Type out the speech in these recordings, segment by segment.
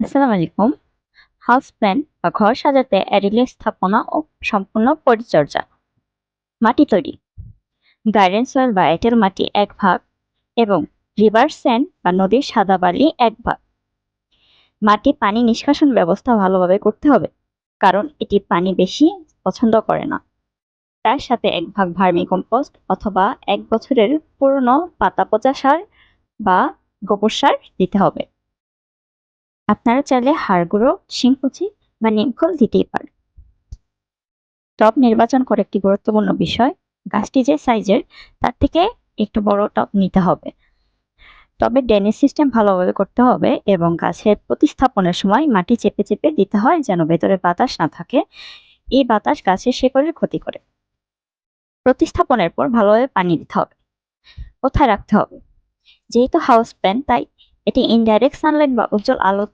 আসসালামু আলাইকুম house plan বা ঘর সাজাতে অ্যাডিলের স্থাপনা ও সম্পূর্ণ পরিচর্যা। মাটি তৈরি। গার্ডেন সয়েল বা এঁটেল মাটি এক ভাগ এবং রিভার স্যান্ড বা নদীর সাদা বালি এক ভাগ। মাটি পানি নিষ্কাশন ব্যবস্থা ভালোভাবে করতে হবে, কারণ এটি পানি বেশি পছন্দ করে না। তার সাথে এক ভাগ ভার্মি কম্পোস্ট অথবা এক বছরের পুরনো পাতা পচা সার বা গোবর সার দিতে হবে। আপনারা চাইলে হাড় গুঁড়ো শিংকুচি বা নিমখোল দিতেই পারেন। টব নির্বাচন করে একটি গুরুত্বপূর্ণ বিষয়। গাছটি যে সাইজের, তার থেকে একটু বড় টব নিতে হবে। তবে ড্রেনেজ সিস্টেম ভালোভাবে করতে হবে এবং গাছের প্রতিস্থাপনের সময় মাটি চেপে চেপে দিতে হয় যেন ভেতরে বাতাস না থাকে। এই বাতাস গাছের শেকড়ের ক্ষতি করে। প্রতিস্থাপনের পর ভালোভাবে পানি দিতে হবে। কোথায় রাখতে হবে? যেহেতু হাউস প্ল্যান তাই এটি ইনডাইরেক্ট সানলাইট বা উজ্জ্বল আলো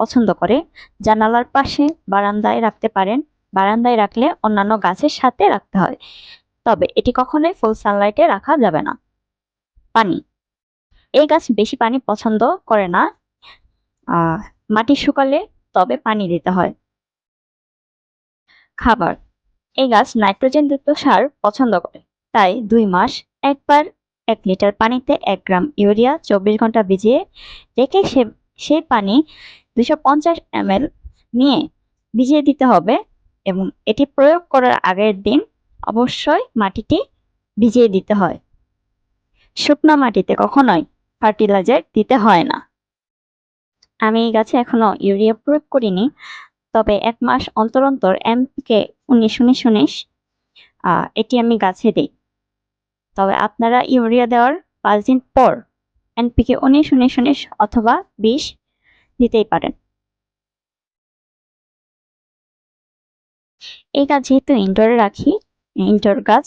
পছন্দ করে জানালার পাশে বারান্দায় রাখতে পারেন। বারান্দায় রাখলে অন্যান্য গাছের সাথে রাখতে হয়। তবে এটি কখনোই ফুল সানলাইটে রাখা যাবে না। পানি। এই গাছ বেশি পানি পছন্দ করে না। মাটি শুকালে তবে পানি দিতে হয়। খাবার। এই গাছ নাইট্রোজেনযুক্ত সার পছন্দ করে। তাই দুই মাস একবার এক লিটার পানিতে এক গ্রাম ইউরিয়া চব্বিশ ঘণ্টা ভিজিয়ে রেখে সে, সেই পানি দুশো পঞ্চাশ এমএল নিয়ে ভিজিয়ে দিতে হবে এবং এটি প্রয়োগ করার আগের দিন অবশ্যই মাটিটি ভিজিয়ে দিতে হয়। শুকনো মাটিতে কখনোই ফার্টিলাইজার দিতে হয় না। আমি এই গাছে এখনও ইউরিয়া প্রয়োগ করিনি, তবে এক মাস অন্তর অন্তর এমকে উনিশ উনিশ উনিশ এটি আমি গাছে দিই। তবে আপনারা ইউরিয়া দেওয়ার পাঁচ দিন পর এনপিকে উনিশ উনিশ উনিশ অথবা বিশ দিতেই পারেন। এই গাছ যেহেতু ইনডোরে রাখি ইনডোর গাছ,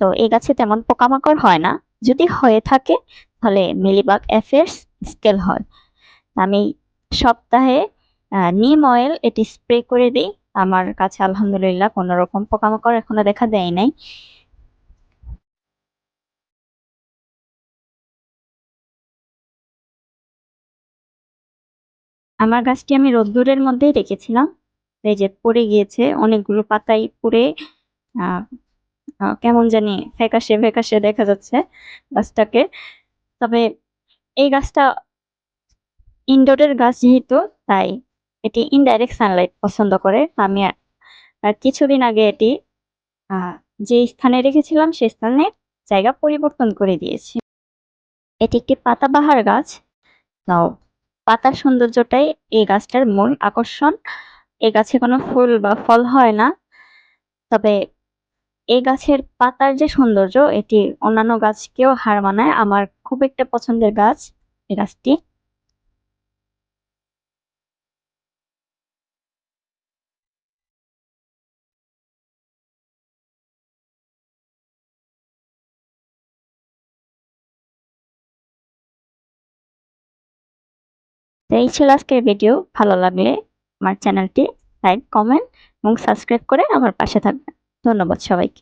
তো এই গাছে তেমন পোকামাকড় হয় না। যদি হয়ে থাকে, তাহলে মিলিবাগ এফেয়ার্স স্কেল হয়। আমি সপ্তাহে নিম অয়েল এটি স্প্রে করে দিই। আমার কাছে আলহামদুলিল্লাহ কোনো রকম পোকামাকড় এখনও দেখা দেয় নাই। আমার গাছটি আমি রোদ্দুরের মধ্যেই রেখেছিলাম। এই যে পড়ে গিয়েছে, অনেকগুলো পাতাই পুড়ে কেমন জানি ফ্যাকাশে ফ্যাকাশে দেখা যাচ্ছে গাছটাকে। তবে এই গাছটা ইনডোরের গাছ যেহেতু, তাই এটি ইনডাইরেক্ট সানলাইট পছন্দ করে। আমি কিছুদিন আগে এটি যে স্থানে রেখেছিলাম সেই স্থানে জায়গা পরিবর্তন করে দিয়েছি। এটি একটি পাতাবাহার গাছ। তাও পাতার সৌন্দর্যটাই এই গাছটার মূল আকর্ষণ। এই গাছে কোনো ফুল বা ফল হয় না। তবে এই গাছের পাতার যে সৌন্দর্য, এটি অন্যান্য গাছকেও হার মানায়। আমার খুব একটা পছন্দের গাছ এই গাছটি। তো এই ছিল আজকের ভিডিও ভালো লাগলে আমার চ্যানেলটি লাইক কমেন্ট এবং সাবস্ক্রাইব করে আমার পাশে থাকবেন। ধন্যবাদ সবাইকে।